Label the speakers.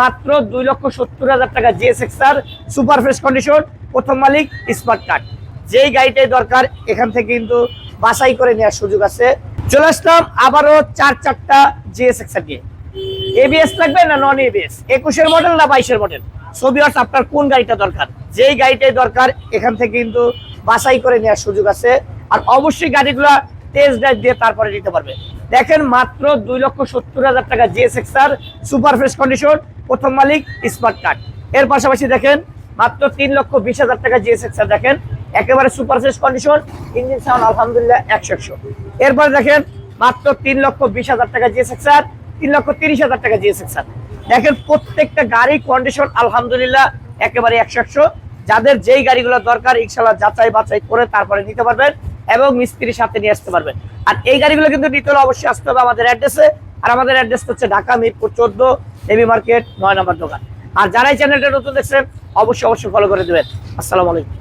Speaker 1: মাত্র দুই লক্ষ সত্তর হাজার টাকা GSX R super fresh condition প্রথম মালিক স্মার্ট কার্ড যেই গাড়িটাই দরকার, এখান থেকে কিন্তু বাছাই করে নেওয়ার সুযোগ আছে। চলে আসলাম আবারও চার চারটা জিএসএক্স আর দিয়ে এবিএস লাগবে না নন এবিএস একুশের মডেল না বাইশের মডেল অর্থ আপনার কোন গাড়িটা দরকার? যেই গাড়িটাই দরকার, এখান থেকে কিন্তু বাছাই করে নেওয়ার সুযোগ আছে। আর অবশ্যই গাড়িগুলা টেস্ট ড্রাইভ দিয়ে তারপরে নিতে পারবে। দেখেন মাত্র দুই লক্ষ সত্তর হাজার টাকা GSX R super fresh condition প্রথম মালিক স্মার্ট কার্ড। এর পাশাপাশি দেখেন, মাত্র তিন লক্ষ বিশ হাজার টাকা জিএসএক্স আর দেখেন, একেবারে super fresh condition engine sound আলহামদুলিল্লাহ একশো একশো। এরপরে দেখেন, মাত্র তিন লক্ষ বিশ হাজার টাকা জিএসএক্স আর তিন লক্ষ তিরিশ হাজার টাকা জিএসএক্স আর দেখেন, প্রত্যেকটা গাড়ি কন্ডিশন আলহামদুলিল্লাহ একেবারে একশো একশো। যাদের যেই গাড়িগুলো দরকার ইনশাল্লাহ যাচাই বাছাই করে তারপরে নিতে পারবেন এবং মিস্ত্রির সাথে নিয়ে আসতে পারবেন। আর এই গাড়িগুলো কিন্তু নিতে হলে অবশ্যই আসতে হবে আমাদের অ্যাড্রেসে আর আমাদের অ্যাড্রেস হচ্ছে ঢাকা মিরপুর চোদ্দ দেবী মার্কেট নয় নম্বর দোকান। আর যারাই চ্যানেলটা নতুন দেখছেন, অবশ্যই অবশ্যই ফলো করে দেবেন। আসসালামু আলাইকুম।